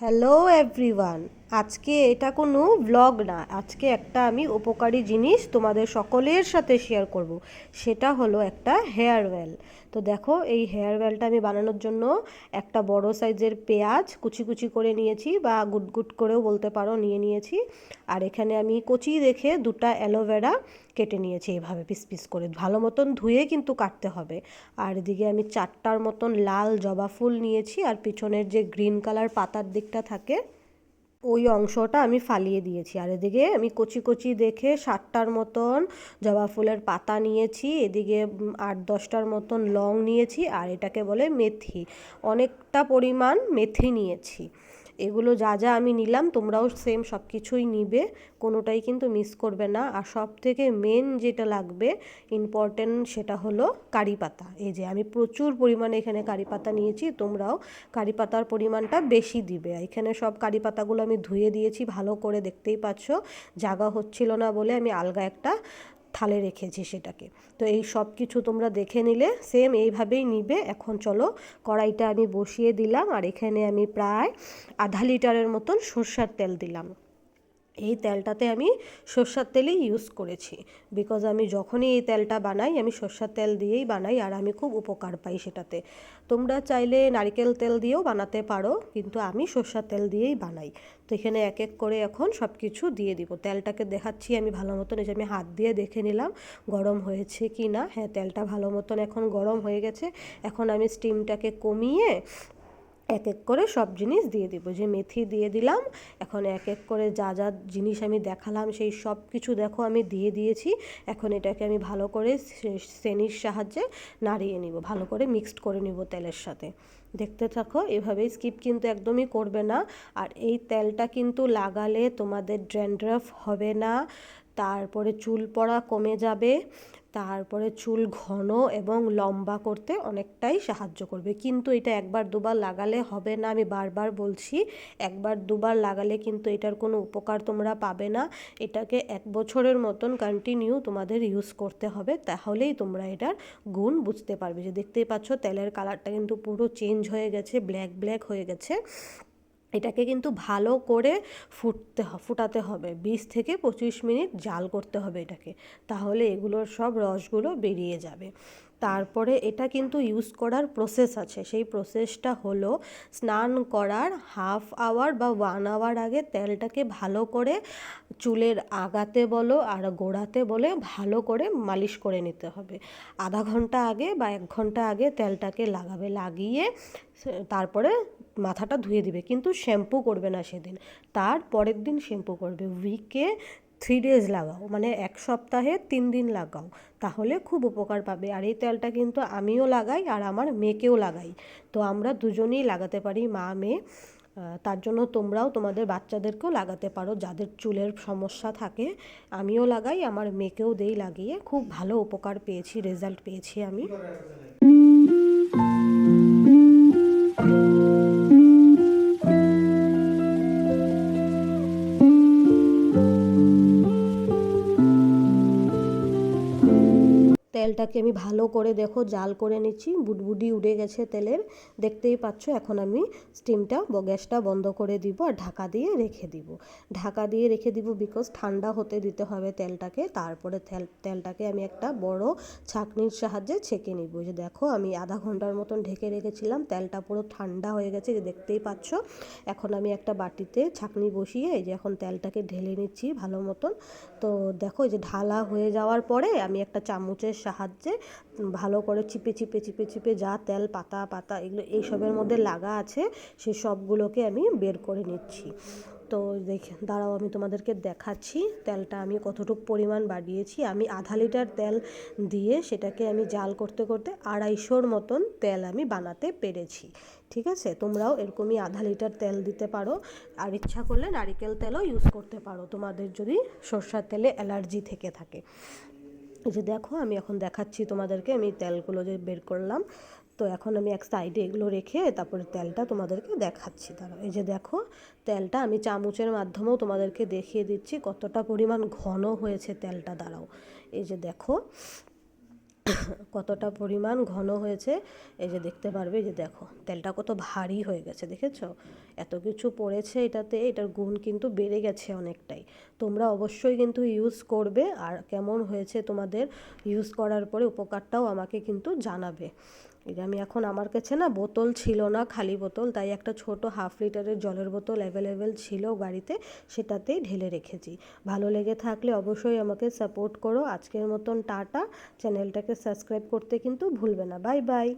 Hello everyone. আজকে এটা কোনো ব্লগ না, আজকে একটা আমি উপকারী জিনিস তোমাদের সকলের সাথে শেয়ার করব, সেটা হলো একটা হেয়ার ওয়েল তো দেখো, এই হেয়ার ওয়েলটা আমি বানানোর জন্য একটা বড় সাইজের পেঁয়াজ কুচি কুচি করে নিয়েছি বা গুট গুট করেও বলতে পারো নিয়ে নিয়েছি, আর এখানে আমি কচি রেখে দুটা অ্যালোভেরা কেটে নিয়েছি এইভাবে পিস পিস করে, ভালো মতন ধুয়ে কিন্তু কাটতে হবে। আর এদিকে আমি চারটার মতন লাল জবা ফুল নিয়েছি, আর পিছনের যে গ্রিন কালার পাতার দিকটা থাকে ওই অংশটা আমি ফালিয়ে দিয়েছি। আর এদিকে আমি কচি কচি দেখে সাতটার মতন জবা ফুলের পাতা নিয়েছি, এদিকে আট দশটার মতন লং নিয়েছি, আর এটাকে বলে মেথি। অনেকটা পরিমাণ মেথি নিয়েছি। এগুলো যা যা আমি নিলাম, তোমরাও সেম সব কিছুই নিবে, কোনোটাই কিন্তু মিস করবে না। আর সব থেকে মেন যেটা লাগবে ইম্পর্টেন্ট সেটা হলো কারি পাতা। এই যে আমি প্রচুর পরিমাণে এখানে কারি পাতা নিয়েছি, তোমরাও কারি পাতার পরিমাণটা বেশি দিবে। এখানে সব কারি পাতাগুলো আমি ধুয়ে দিয়েছি, ভালো করে দেখতেই পাচ্ছ। জায়গা হচ্ছিল না বলে আমি আলগা একটা থালে রেখেছি সেটাকে। তো এই সব কিছু তোমরা দেখে নিলে সেম এইভাবেই নিবে। এখন চলো কড়াইটা আমি বসিয়ে দিলাম, আর এখানে আমি প্রায় আধা লিটারের মতন সর্ষার তেল দিলাম। এই তেলটাতে আমি সর্ষার তেলই ইউজ করেছি। বিকজ আমি যখনই এই তেলটা বানাই, আমি সর্ষার তেল দিয়েই বানাই আর আমি খুব উপকার পাই সেটাতে। তোমরা চাইলে নারকেল তেল দিয়েও বানাতে পারো, কিন্তু আমি সর্ষার তেল দিয়েই বানাই। তো এখানে এক এক করে এখন সব কিছু দিয়ে দিব। তেলটাকে দেখাচ্ছি, আমি ভালো মতন এই যে আমি হাত দিয়ে দেখে নিলাম, গরম হয়েছে কি না হ্যাঁ তেলটা ভালো মতন এখন গরম হয়ে গেছে। এখন আমি স্টিমটাকে কমিয়ে এক এক করে সব জিনিস দিয়ে দিব। যে মেথি দিয়ে দিলাম, এখন এক এক করে যা যা জিনিস আমি দেখালাম সেই সব কিছু দেখো আমি দিয়ে দিয়েছি। এখন এটাকে আমি ভালো করে সেনির সাহায্যে নাড়িয়ে নিব, ভালো করে মিক্সড করে নিব তেলের সাথে। দেখতে থাকো এভাবেই স্কিপ কিন্তু একদমই করবে না। আর এই তেলটা কিন্তু লাগালে তোমাদের ড্র্যান্ড্রাফ হবে না, তারপরে চুল পড়া কমে যাবে। তারপরে চুল ঘন এবং লম্বা করতে অনেকটাই সাহায্য করবে। কিন্তু এটা একবার দুবার লাগালে হবে না। আমি বারবার বলছি, একবার দুবার লাগালে কিন্তু এটার কোনো উপকার তোমরা পাবে না। এটাকে এক বছরের মতন কন্টিনিউ তোমাদের ইউজ করতে হবে। তাহলেই তোমরা এটার গুণ বুঝতে পারবে। যে দেখতেই পাচ্ছ, তেলের কালারটা কিন্তু পুরো চেঞ্জ হয়ে গেছে ব্ল্যাক ব্ল্যাক হয়ে গেছে। এটাকে কিন্তু ভালো করে ফুটতে ফুটাতে হবে। বিশ থেকে পঁচিশ মিনিট জাল করতে হবে এটাকে। তাহলে এগুলোর সব রসগুলো বেরিয়ে যাবে। তারপরে এটা কিন্তু ইউজ করার প্রসেস আছে। সেই প্রসেসটা হলো স্নান করার হাফ আওয়ার বা ওয়ান আওয়ার আগে তেলটাকে ভালো করে চুলের আগাতে বলো আর গোড়াতে বলে ভালো করে মালিশ করে নিতে হবে। আধা ঘণ্টা আগে বা এক ঘণ্টা আগে তেলটাকে লাগাবে, লাগিয়ে তারপরে মাথাটা ধুয়ে দিবে। কিন্তু শ্যাম্পু করবে না সেদিন। তার পরের দিন শ্যাম্পু করবে। উইকে থ্রি ডেজ লাগাও মানে এক সপ্তাহে তিন দিন লাগাও, তাহলে খুব উপকার পাবে। আর এই তেলটা কিন্তু আমিও লাগাই আর আমার মেয়েকেও লাগাই। তো আমরা দুজনেই লাগাতে পারি, মা, মেয়ে। তার জন্য তোমরাও তোমাদের বাচ্চাদেরকেও লাগাতে পারো, যাদের চুলের সমস্যা থাকে, আমিও লাগাই, আমার মেয়েকেও দেই লাগিয়ে। খুব ভালো উপকার পেয়েছি রেজাল্ট পেয়েছি আমি। তেলটাকে আমি ভালো করে দেখো, জাল করে নিচ্ছি। বুটবুডি উড়ে গেছে তেলের। দেখতেই পাচ্ছ, এখন আমি স্টিমটা, গ্যাসটা বন্ধ করে দিব আর ঢাকা দিয়ে রেখে দিব। ঢাকা দিয়ে রেখে দিব বিকজ ঠান্ডা হতে দিতে হবে তেলটাকে। তারপরে তেল, তেলটাকে আমি একটা বড় ছাঁকনির সাহায্যে ছেঁকে নিব। যে দেখো, আমি আধা ঘণ্টার মতন ঢেকে রেখেছিলাম। তেলটা পুরো ঠান্ডা হয়ে গেছে যে দেখতেই পাচ্ছ। এখন আমি একটা বাটিতে ছাঁকনি বসিয়ে এই যে এখন তেলটাকে ঢেলে নিচ্ছি ভালো মতন। তো দেখো, এই যে ঢালা হয়ে যাওয়ার পরে আমি একটা চামচের সাহায্যে ভালো করে চিপে চিপে চিপে চিপে যা তেল, পাতা পাতা এগুলো এইসবের মধ্যে লাগা আছে, সে সবগুলোকে আমি বের করে নিচ্ছি। তো দেখে, দাঁড়াও আমি তোমাদেরকে দেখাচ্ছি, তেলটা আমি কতটুকু পরিমাণ বাড়িয়েছি। আমি আধা লিটার তেল দিয়ে সেটাকে আমি জাল করতে করতে আড়াইশোর মতন তেল আমি বানাতে পেরেছি। ঠিক আছে? তোমরাও এরকমই আধা লিটার তেল দিতে পারো। আর ইচ্ছা করলে নারিকেল তেলও ইউজ করতে পারো। তোমাদের যদি সর্ষার তেলে অ্যালার্জি থেকে থাকে। যে দেখো, আমি এখন দেখাচ্ছি তোমাদেরকে, আমি তেলগুলো যে বের করলাম। তো এখন আমি এক সাইডে এগুলো রেখে তারপরে তেলটা তোমাদেরকে দেখাচ্ছি। তারা এই যে দেখো, তেলটা আমি চামচের মাধ্যমেও তোমাদেরকে দেখিয়ে দিচ্ছি কতটা পরিমাণ ঘন হয়েছে তেলটা। দাঁড়াও, এই যে দেখো কতটা পরিমাণ ঘন হয়েছে, এই যে দেখতে পারবে যে দেখো, তেলটা কত ভারী হয়ে গেছে, দেখেছ? এত কিছু পড়েছে এটাতে, এটার গুণ কিন্তু বেড়ে গেছে অনেকটাই। তোমরা অবশ্যই কিন্তু ইউজ করবে, আর কেমন হয়েছে তোমাদের ইউজ করার পরে উপকারটাও আমাকে কিন্তু জানাবে। এই যে আমি এখন আমার কাছে না বোতল ছিল না, খালি বোতল, তাই একটা ছোট হাফ লিটারের জলের বোতল অ্যাভেলেবেল ছিল গাড়িতে সেটাতেই ঢেলে রেখেছি। ভালো লেগে থাকলে অবশ্যই আমাকে সাপোর্ট করো। আজকের মতন টাটা। চ্যানেলটাকে সাবস্ক্রাইব করতে কিন্তু ভুলবে না। Bye bye